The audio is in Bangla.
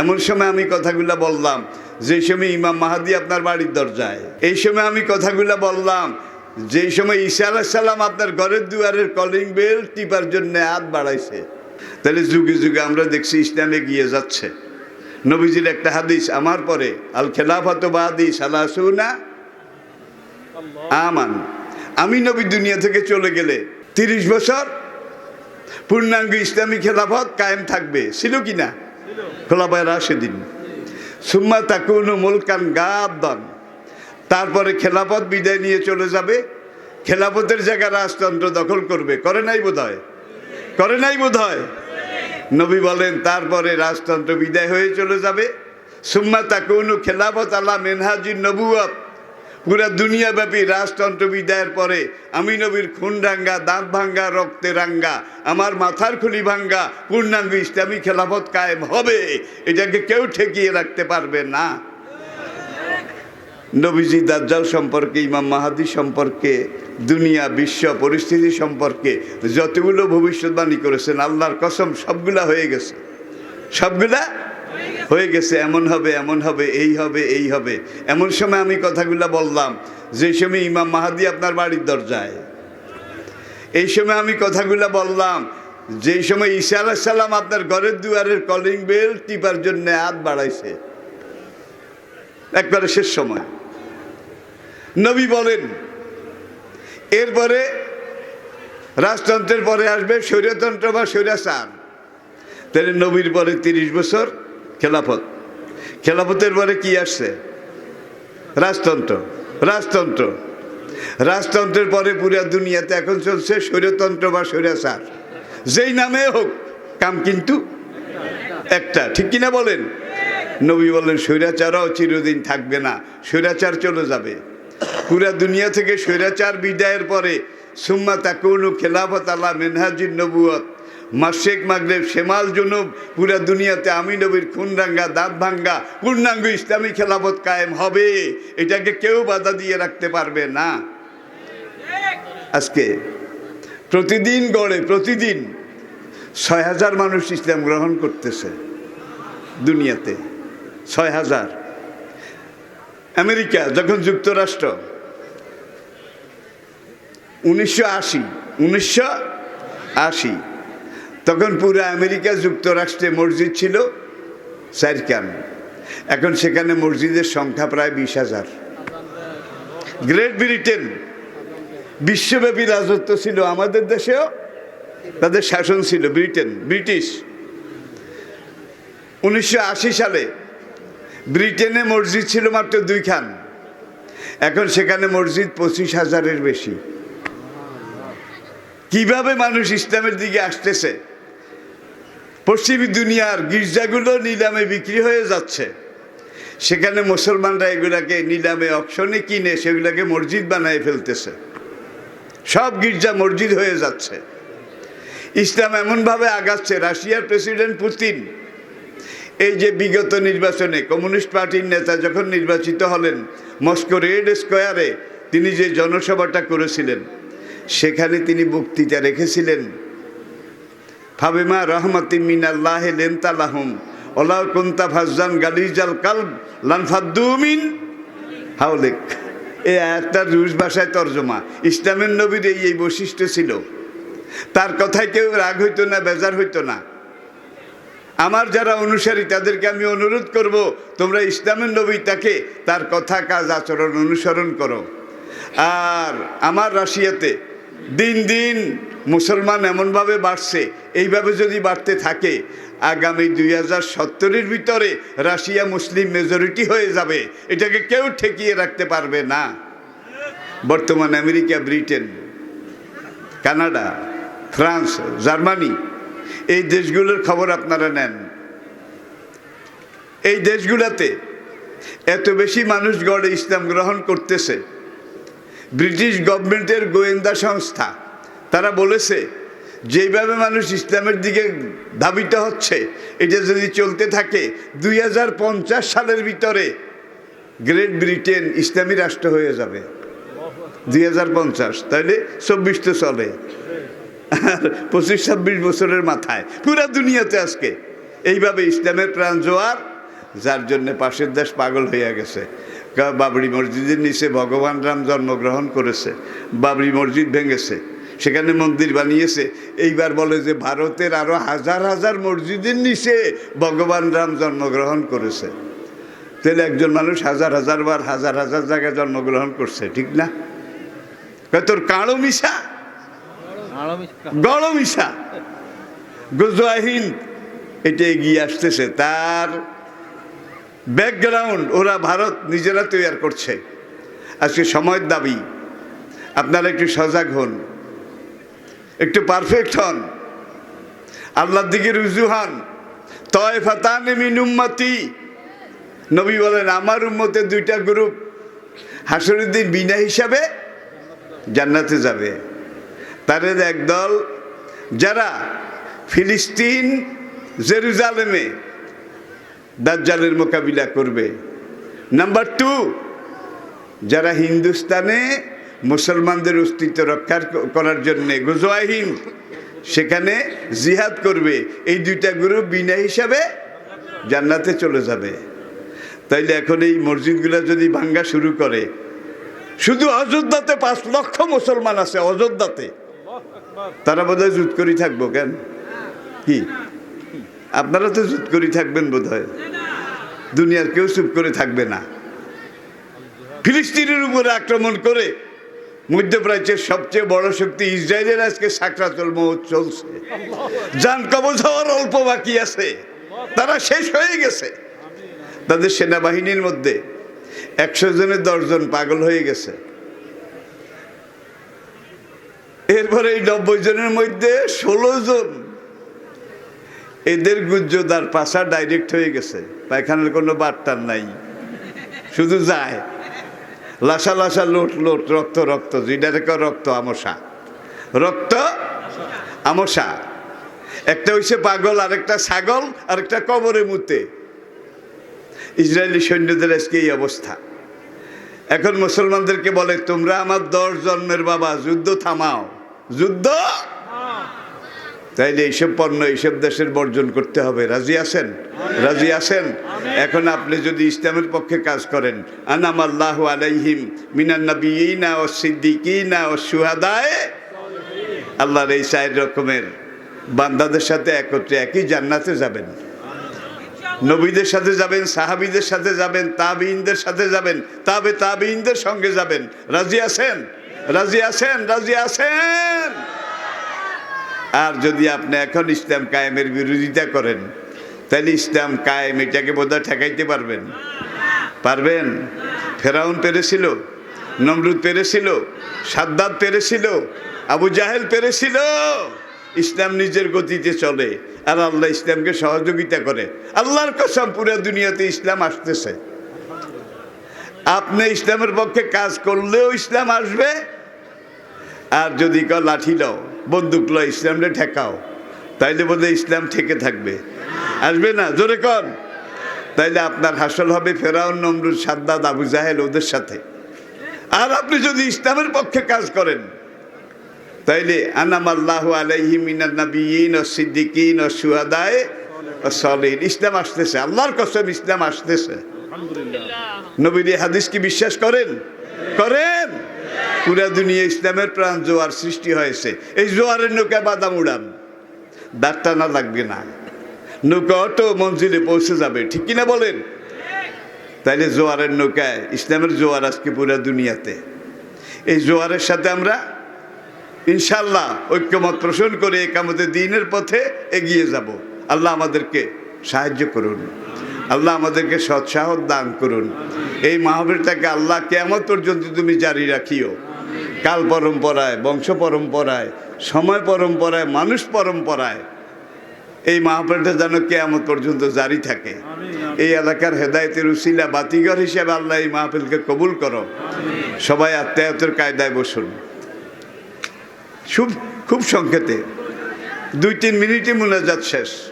এমন সময় আমি কথাগুলো বললাম, যে সময় ইমাম মাহাদি আপনার বাড়ির দরজায়। এই সময় আমি কথাগুলো বললাম যেই সময় ঈসা আলাহিসাল্লাম আপনার ঘরের দুয়ারের কলিং বেল টিপার জন্য হাত বাড়াইছে। তাহলে যুগে যুগে আমরা দেখছি ইসলামে গিয়ে যাচ্ছে। নবীজির একটা হাদিস, আমার পরে, আল খেলাফত বাদি সালাসুনা আমান। আমি নবী দুনিয়া থেকে চলে গেলে তিরিশ বছর পূর্ণাঙ্গ ইসলামী খেলাফত কায়েম থাকবে, ছিল কি না? খোলাপায় রাশেদিন। সুম্মা তাকুনু মুলকান গাদ্দান তারপরে খেলাপথ বিদায় নিয়ে চলে যাবে। খেলাপথের জায়গা রাজতন্ত্র দখল করবে। করে নাই বোধ হয় করে নাই বোধ হয় নবী বলেন, তারপরে রাজতন্ত্র বিদায় হয়ে চলে যাবে। সুম্মা তাকুনু খেলাফত আলা মেনহাজির নবুয়ত পুরা দুনিয়াব্যাপী রাজতন্ত্র বিদায়ের পরে আমি নবীর খুন রাঙ্গা, দাঁত ভাঙ্গা, রক্তে রাঙ্গা, আমার মাথার খুলি ভাঙ্গা পূর্ণাঙ্গ ইসলামী খেলাফত কায়েম হবে। এটাকে কেউ ঠেকিয়ে রাখতে পারবে না। নবীজি দাজ্জাল সম্পর্কে, ইমাম মাহাদি সম্পর্কে, দুনিয়া, বিশ্ব পরিস্থিতি সম্পর্কে যতগুলো ভবিষ্যৎবাণী করেছেন, আল্লাহর কসম সবগুলা হয়ে গেছে। সবগুলা হয়ে গেছে, এমন হবে এমন হবে, এই হবে এই হবে। এমন সময় আমি কথাগুলো বললাম, যে সময় ইমাম মাহাদি আপনার বাড়ির দরজায়। এই সময় আমি কথাগুলো বললাম যেই সময় ঈসা আলাহিসাল্লাম আপনার ঘরের দুয়ারের কলিং বেল টিপার জন্য হাত বাড়াইছে। একবারে শেষ সময়। নবী বলেন, এরপরে রাজতন্ত্রের পরে আসবে স্বৈরতন্ত্র বা স্বৈরাচার তাহলে নবীর পরে তিরিশ বছর খেলাফত। খেলাফতের পরে কি আসছে? রাজতন্ত্র রাজতন্ত্র। রাজতন্ত্রের পরে পুরা দুনিয়াতে এখন চলছে স্বৈরতন্ত্র বা স্বৈরাচার। যেই নামে হোক, কাম কিন্তু একটা। ঠিক কিনা বলেন? নবী বলেন স্বৈরাচারও চিরদিন থাকবে না, স্বৈরাচার চলে যাবে। পুরা দুনিয়া থেকে স্বৈরাচার বিদায়ের পরে, সুম্মা তাকুনু খেলাফত আল্লাহ মেনহাজির নবুয়ত মাসেক মাগরেব শেমাল জুনুব, পুরা দুনিয়াতে আমি নবীর খুন রাঙ্গা দাঁত ভাঙ্গা পূর্ণাঙ্গ ইসলামী খেলাফত কায়েম হবে। এটাকে কেউ বাধা দিয়ে রাখতে পারবে না। আজকে প্রতিদিন গড়ে, প্রতিদিন ছয় হাজার মানুষ ইসলাম গ্রহণ করতেছে দুনিয়াতে। ছয় হাজার। আমেরিকা যখন যুক্তরাষ্ট্র, উনিশশো আশি উনিশশো আশি তখন পুরো আমেরিকা যুক্তরাষ্ট্রে মসজিদ ছিল চারকান এখন সেখানে মসজিদের সংখ্যা প্রায় বিশ হাজার। গ্রেট ব্রিটেন, বিশ্বব্যাপী রাজত্ব ছিল আমাদের দেশেও, তাদের শাসন ছিল ব্রিটেন, ব্রিটিশ। উনিশশো আশি সালে ব্রিটেনে মসজিদ ছিল মাত্র দুই দুইখান এখন সেখানে মসজিদ পঁচিশ হাজারের বেশি। কীভাবে মানুষ ইসলামের দিকে আসতেছে? পশ্চিমী দুনিয়ার গির্জাগুলো নিলামে বিক্রি হয়ে যাচ্ছে। সেখানে মুসলমানরা এগুলাকে নিলামে অপশনে কিনে সেগুলাকে মসজিদ বানায় ফেলতেছে। সব গির্জা মসজিদ হয়ে যাচ্ছে। ইসলাম এমনভাবে আগাচ্ছে, রাশিয়ার প্রেসিডেন্ট পুতিন এই যে বিগত নির্বাচনে কমিউনিস্ট পার্টির নেতা যখন নির্বাচিত হলেন, মস্কো রেড স্কোয়ারে তিনি যে জনসভাটা করেছিলেন, সেখানে তিনি বক্তৃতা রেখেছিলেন। ফাবেমা রহমতি মিনাল্লাহ লেন্তালাহম। ওলাউ কুন্তা ফাজান গালিজাল কালব লানফাদ্দুমিন হাউলেক এই একটা রুশ ভাষায় তর্জমা। ইসলামের নবীর এই এই বৈশিষ্ট্য ছিল। তার কথায় কেউ রাগ হইতো না, বেজার হইতো না। আমার যারা অনুসারী, তাদেরকে আমি অনুরোধ করব, তোমরা ইসলামের নবী, তাকে তার কথা, কাজ, আচরণ অনুসরণ করো। আর আমার রাশিয়াতে দিন দিন মুসলমান এমনভাবে বাড়ছে, এইভাবে যদি বাড়তে থাকে, আগামী দুই হাজার সত্তরের ভিতরে রাশিয়া মুসলিম মেজরিটি হয়ে যাবে। এটাকে কেউ ঠেকিয়ে রাখতে পারবে না। বর্তমান America, Britain, Canada, France, Germany, এই দেশগুলোর খবর আপনারা নেন। এই দেশগুলোতে এত বেশি মানুষ গড়ে ইসলাম গ্রহণ করতেছে। ব্রিটিশ গভর্নমেন্টের গোয়েন্দা সংস্থা, তারা বলেছে, যেইভাবে মানুষ ইসলামের দিকে ধাবিত হচ্ছে, এটা যদি চলতে থাকে, দুই হাজার পঞ্চাশ সালের ভিতরে গ্রেট ব্রিটেন ইসলামী রাষ্ট্র হয়ে যাবে। দুই হাজার পঞ্চাশ, তাইলে চব্বিশ তো চলে। আর পঁচিশ, ছাব্বিশ বছরের মাথায়, পুরা দুনিয়াতে আজকে। এইভাবে ইসলামের প্রাণ জোয়ার, যার জন্য পাশের দেশ পাগল হইয়া গেছে। বাবরি মসজিদের নিচে ভগবান রাম জন্মগ্রহণ করেছে বাবরি মসজিদ ভেঙেছে সেখানে মন্দির বানিয়েছে। এইবার বলে যে ভারতের আরও হাজার হাজার মসজিদের নিচে ভগবান রাম জন্মগ্রহণ করেছে। তাহলে একজন মানুষ হাজার হাজার বার হাজার হাজার জায়গায় জন্মগ্রহণ করছে ঠিক না? তোর কালো মিশা? গড় মিশা। গুজরাহিন এটা এগিয়ে আসতেছে। তার ব্যাকগ্রাউন্ড ওরা ভারত নিজেরা তৈরি করছে। আজকে সময়ের দাবি, আপনারা একটু সজাগ হন। একটু পারফেক্ট হন। আল্লাহর দিকে রুজু হন। তয় ফাতান মিন উম্মতি। নবী বলেন, আমার উম্মতের দুইটা গ্রুপ হাসরুদ্দিন বিনা হিসাবে জান্নাতে যাবে। তাদের একদল, যারা ফিলিস্তিন, জেরুজালেমে দাজ্জালের মোকাবিলা করবে। নাম্বার টু যারা হিন্দুস্তানে মুসলমানদের অস্তিত্ব রক্ষা করার জন্যে গুজওয়াহিন সেখানে জিহাদ করবে। এই দুইটা গ্রুপ বিনা হিসাবে জান্নাতে চলে যাবে। তাইলে এখন এই মসজিদগুলো যদি ভাঙ্গা শুরু করে, শুধু অযোধ্যাতে পাঁচ লক্ষ মুসলমান আছে অযোধ্যাতে। তারা বোধহয় জুত করি থাকব কেন? কি? আপনারা তো চুপ করি থাকবেন বোধ হয় দুনিয়ার কেউ চুপ করে থাকবে না। ফিলিস্তিনের উপরে আক্রমণ করে মধ্যপ্রাচ্যের সবচেয়ে বড় শক্তি ইসরায়েলের আজকে সাকরাতুল মৌত চলছে। যান কবজ হওয়ার অল্প বাকি আছে। তারা শেষ হয়ে গেছে। তাদের সেনাবাহিনীর মধ্যে একশো জনের দশজন পাগল হয়ে গেছে। এরপরে এই নব্বই জনের মধ্যে ষোলো জন এদের গুজ্জদার পাশা ডাইরেক্ট হয়ে গেছে। পায়খানার কোনো বার্তার নাই। শুধু যায়। লাসা লাসা লোট লোট, রক্ত রক্ত কয় রক্ত? আমসা। রক্ত? আমসা। একটা হইছে পাগল, আরেকটা ছাগল, আরেকটা কবরে মুতে। ইসরায়েলি সৈন্যদের আজকে এই অবস্থা। এখন মুসলমানদেরকে বলে, তোমরা আমার দশ জন্মের বাবা, যুদ্ধ থামাও। যুদ্ধ? তাইলে এইসব পণ্য, এইসব দেশের বর্জন করতে হবে। রাজি আছেন? রাজি আছেন? এখন আপনি যদি ইসলামের পক্ষে কাজ করেন আনাম আল্লাহ আলাইহিম মিনান নবীনা ও সিদ্দিকিনা ও সুহাদায় আল্লাহর এই চার রকমের বান্দাদের সাথে একত্রে একই জান্নাতে যাবেন। নবীদের সাথে যাবেন, সাহাবিদের সাথে যাবেন তাবিনদের সাথে যাবেন, তাবে তাবিনদের সঙ্গে যাবেন। রাজি আছেন? রাজি আছেন? রাজি আছেন? আর যদি আপনি এখন ইসলাম কায়েমের বিরোধিতা করেন, তাহলে ইসলাম কায়েম এটাকে বোধহয় ঠেকাইতে পারবেন। পারবেন? ফেরাউন পেরেছিল, নমরুদ পেরেছিল সাদ্দাত পেরেছিল, আবু জাহেল পেরেছিল। ইসলাম নিজের গতিতে চলে আর আল্লাহ ইসলামকে সহযোগিতা করে। আল্লাহর কসম, পুরো দুনিয়াতে ইসলাম আসতেছে। আপনি ইসলামের পক্ষে কাজ করলেও ইসলাম আসবে, আর যদি ক লাঠি লও বন্দুক লও ইসলামরে ঠেকাও। তাইলে বোধ ইসলাম ঠেকে থাকবে। আসবে না? জোরে কর তাইলে আপনার হাসল হবে ফেরাউন নমরুল সাদ্দাদ আবু জাহেল ওদের সাথে। আর আপনি যদি ইসলামের পক্ষে কাজ করেন তাইলে আনাম আল্লাহ আলাইহি মিনান নবিয়িন ও সিদ্দিকিন ও সুহাদায় ও সলিন ইসলাম আসতেছে আল্লাহর কসম ইসলাম আসতেছে। নবীর হাদিস কি বিশ্বাস করেন? করেন। পুরা দুনিয়া ইসলামের প্রাণ জোয়ার সৃষ্টি হয়েছে। এই জোয়ারের নৌকায় বাদাম উড়ান দাঁত টানা লাগবে না। নৌকা অটো মঞ্জিলে পৌঁছে যাবে, ঠিক কিনা বলেন? তাইলে জোয়ারের নৌকায়, ইসলামের জোয়ার আজকে পুরা দুনিয়াতে। এই জোয়ারের সাথে আমরা ইনশাল্লাহ ঐক্যমত পোষণ করে একামতে দিনের পথে এগিয়ে যাব। আল্লাহ আমাদেরকে সাহায্য করুন। আল্লাহ আমাদেরকে সৎসাহ দান করুন। এই মাহবীরটাকে আল্লাহ কেমন পর্যন্ত তুমি জারি রাখিও। কাল পরম্পরায়, বংশ পরম্পরায়, সময় পরম্পরায়, মানুষ পরম্পরায় এই মাহফিলটা যেন কেমন পর্যন্ত জারি থাকে। এই এলাকার হেদায়তের উসিলা বাতিঘর হিসেবে আল্লাহ এই মাহফিলকে কবুল করো। সবাই আত্মায়তের কায়দায় বসুন। খুব খুব সংক্ষেপে। দুই তিন মিনিটে মোনাজাত শেষ।